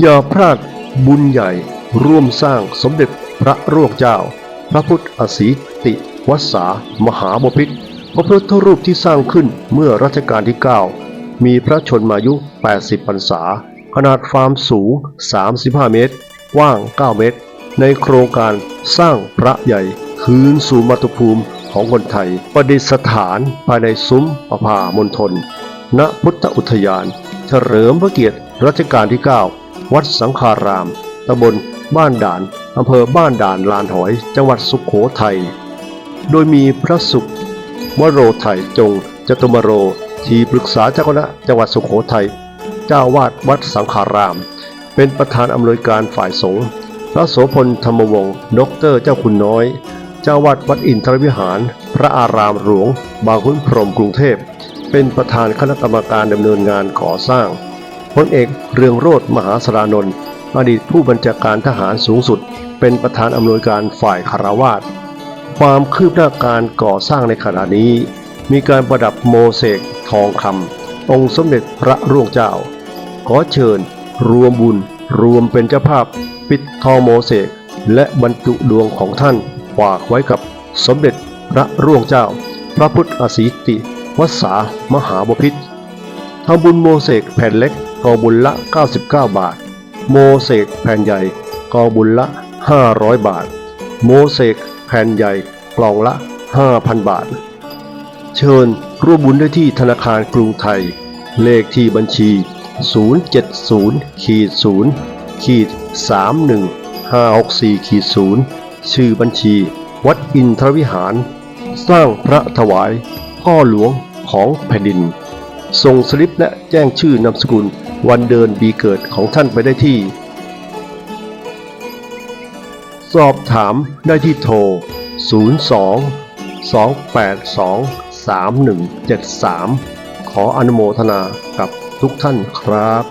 อย่าพลาดบุญใหญ่ร่วมสร้างสมเด็จพระร่วงเจ้า พระพุทธอสีติวัสามหาบพิตรพระพุทธรูปที่สร้างขึ้นเมื่อรัชกาลที่ 9 มีพระชนมายุ 80 พรรษา ขนาดฟามสูง 35 เมตร กว้าง 9 เมตร ในโครงการสร้างพระใหญ่ คืนสู่มาตุภูมิของคนไทย ประดิษฐานภายในซุ้มประภามณฑลณพุทธอุทยาน เฉลิมพระเกียรติ รัชกาลที่ 9 วัดสังฆาราม ตำบลบ้านด่าน อำเภอบ้านด่านลานหอย จังหวัดสุขโขทัย โดยมีพระสุขวโรไทยจง จตุมโร ทีปรึกษาเจ้าคณะจังหวัดสุขโขทัย เจ้าวาดวัดสังขาราม เป็นประธานอำนวยการฝ่ายสงฆ์ พระโสพลธรรมวงศ์ ดรเจ้าคุณน้อย เจ้าวาดวัดอินทรวิหาร พระอารามหลวง บางขุนพรหมกรุงเทพ เป็นประธานคณะกรรมการดำเนินงานก่อสร้าง พลเอกเรืองโรธมหาสรานนท์อดีตผู้บัญชาการทหารสูงสุด เป็นประธานอำนวยการฝ่ายคารวาสความคืบหน้าการก่อสร้างในขณะนี้ มีการประดับโมเสกทองคำองค์สมเด็จพระร่วงเจ้า ขอเชิญ รวมบุญ รวมเป็นเจ้าภาพ ปิดทองโมเสกและบรรจุดวงของท่านฝากไว้กับสมเด็จพระร่วงเจ้า พระพุทธอสีติวัสามหาบพิตทำบุญโมเสกแผ่นเล็ก กอบุญละ 99 บาท โมเสกแผ่นใหญ่กอบุญละ 500 บาท โมเสกแผ่นใหญ่กล่องละ 5,000 บาท เชิญร่วมบุญได้ที่ธนาคารกรุงไทย เลขที่บัญชี 070ขีด0ขีด31564ขีด0ชื่อบัญชี วัดอินทรวิหาร สร้างพระถวาย พ่อหลวงของแผ่นดินส่งสลิปและแจ้งชื่อนามสกุล วันเดือนปีเกิดของท่านไปได้ที่ สอบถามได้ที่โทร 02 282 3173 ขออนุโมทนากับทุกท่านครับ